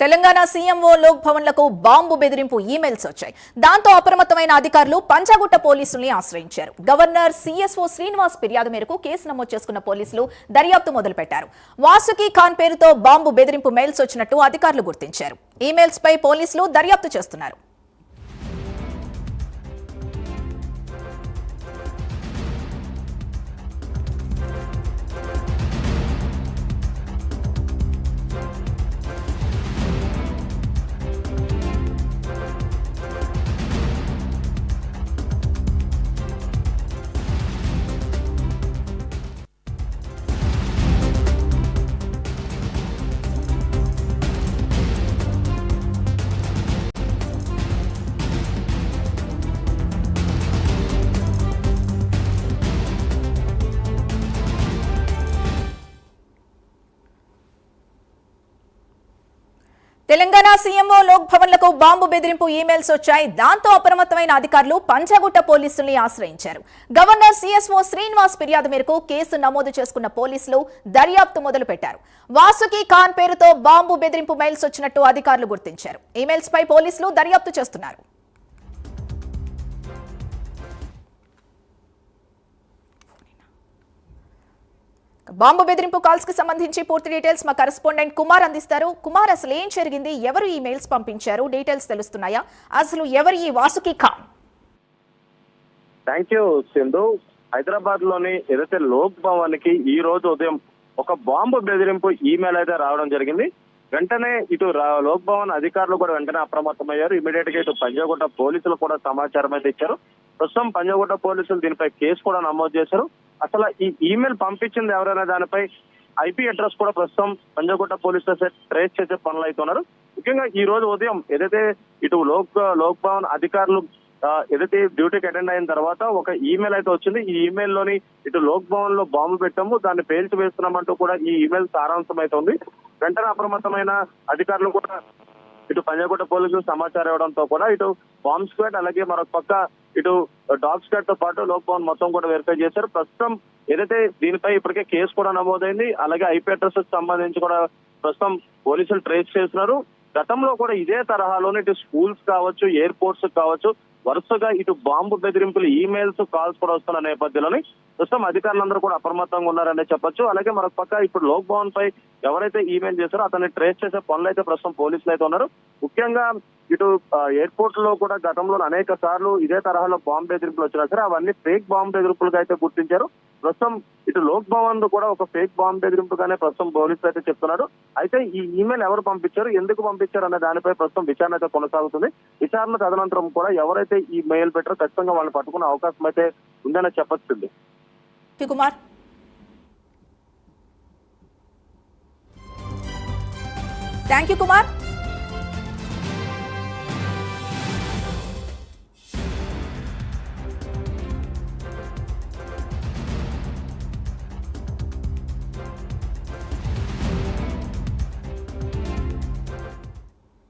Telangana CMO Lok భవన్లకు bomb బెదిరింపు emails వచ్చాయి. దాంతో అప్రమత్తమైన అధికారులు పంచాగుట్ట పోలీసుల్ని ఆశ్రయించారు. గవర్నర్ సీఎస్ఓ శ్రీనివాస్ ఫిర్యాదు మేరకు కేసు నమోదు చేసుకున్న పోలీసులు దర్యాప్తు మొదలుపెట్టారు. వాసుకి ఖాన్ పేరుతో బాంబు బెదిరింపు మెయిల్స్ వచ్చినట్టు అధికారులు గుర్తించారు. ఈమెయిల్స్ పై పోలీసులు దర్యాప్తు చేస్తున్నారు. తెలంగాణ సీఎంఓ లోక్ భవన్లకు బాంబు బెదిరింపు ఈమెయిల్స్ వచ్చాయి. దాంతో అప్రమత్తమైన అధికారులు పంచగుట్ట పోలీసుల్ని ఆశ్రయించారు. గవర్నర్ సీఎస్ఓ శ్రీనివాస్ ఫిర్యాదు మేరకు కేసు నమోదు చేసుకున్న పోలీసులు దర్యాప్తు మొదలు పెట్టారు వాసుకి ఖాన్ పేరుతో బాంబు బెదిరింపు మెయిల్స్ వచ్చినట్టు అధికారులు గుర్తించారు. ఈమెయిల్స్ పై పోలీసులు దర్యాప్తు చేస్తున్నారు. బాంబు బెదిరింపు కాల్స్కి సంబంధించి పూర్తి డీటెయిల్స్ మా కరెస్పాండెంట్ కుమార్ అందిస్తారు. కుమార్ అసలు ఏం జరిగింది? ఎవరు ఈ మెయిల్స్ పంపించారు? డీటెయిల్స్ తెలుస్తున్నాయా? అసలు ఎవరు ఈ వాసుకి ఖాన్ థ్యాంక్ యూ సింధు. హైదరాబాద్లోని ఏదైతే లోక్ భవన్కి ఈ రోజు ఉదయం ఒక బాంబు బెదిరింపు ఈమెయిల్ అయితే రావడం జరిగింది. వెంటనే ఇటు లోక్ భవన్ అధికారులు కూడా వెంటనే అప్రమత్తమయ్యారు. ఇమీడియట్గా ఇటు పంజాగుట్ట పోలీసులు కూడా సమాచారం అయితే ఇచ్చారు. ప్రస్తుతం పంజాగుట్ట పోలీసులు దీనిపై కేసు కూడా నమోదు చేశారు. అసలు ఈ ఈమెయిల్ పంపించింది ఎవరైనా దానిపై ఐపీ అడ్రస్ కూడా ప్రస్తుతం పంజాగుట్ట పోలీస్ స్టేషన్ ట్రేస్ చేసే పనులు అవుతున్నారు ముఖ్యంగా ఈ రోజు ఉదయం ఏదైతే ఇటు లోక్ లోక్ భవన్ అధికారులు ఏదైతే డ్యూటీకి అటెండ్ అయిన తర్వాత ఒక ఈమెయిల్ అయితే వచ్చింది. ఈ ఈమెయిల్లోని ఇటు లోక్ భవన్లో బాంబు పెట్టాము. దాన్ని పేల్చి వేస్తున్నామంటూ కూడా ఈ ఈమెయిల్ సారాంశం అయితే ఉంది. వెంటనే అప్రమత్తమైన అధికారులు కూడా ఇటు పంజాగుట్ట పోలీసులు సమాచారం ఇవ్వడంతో కూడా ఇటు బాంబ్ స్క్వాడ్ అలాగే మరొక పక్క ఇటు డాగ్ స్క్వాడ్తో పాటు లోక్ భవన్ మొత్తం కూడా వెరిఫై చేశారు. ప్రస్తుతం ఏదైతే దీనిపై ఇప్పటికే కేసు కూడా నమోదైంది అలాగే ఐపీ అడ్రస్ సంబంధించి కూడా ప్రస్తుతం పోలీసులు ట్రేస్ చేస్తున్నారు. గతంలో కూడా ఇదే తరహాలోనే ఇటు స్కూల్స్ కావచ్చు ఎయిర్పోర్ట్స్ కావచ్చు వరుసగా ఇటు బాంబు బెదిరింపులు ఈమెయిల్స్ కాల్స్ కూడా వస్తున్న నేపథ్యంలోని ప్రస్తుతం అధికారులందరూ కూడా అప్రమత్తంగా ఉన్నారనే చెప్పొచ్చు. అలాగే మరొక పక్క ఇప్పుడు లోక్ భవన్ పై ఎవరైతే ఈమెయిల్ చేశారో అతన్ని ట్రేస్ చేసే పనులు అయితే ప్రస్తుతం పోలీసులు అయితే ఉన్నారు. ముఖ్యంగా ఇటు ఎయిర్పోర్ట్లో కూడా గతంలో అనేక సార్లు ఇదే తరహాలో బాంబు బెదిరింపులు వచ్చినా సరే అవన్నీ ఫేక్ బాంబు బెదిరింపులుగా అయితే గుర్తించారు. ప్రస్తుతం ఇటు లోక్ భవన్ కూడా ఒక ఫేక్ బాంబు బెదిరింపుగానే ప్రస్తుతం పోలీసులు అయితే చెప్తున్నారు. అయితే ఈ ఈమెయిల్ ఎవరు పంపించారు ఎందుకు పంపించారు అనే దానిపై ప్రస్తుతం విచారణ అయితే కొనసాగుతుంది. విచారణ తదనంతరం కూడా ఎవరైతే ఈ మెయిల్ పెట్టారో ఖచ్చితంగా వాళ్ళని పట్టుకునే అవకాశం అయితే ఉందని చెప్పొచ్చింది కుమార్. Thank you Kumar.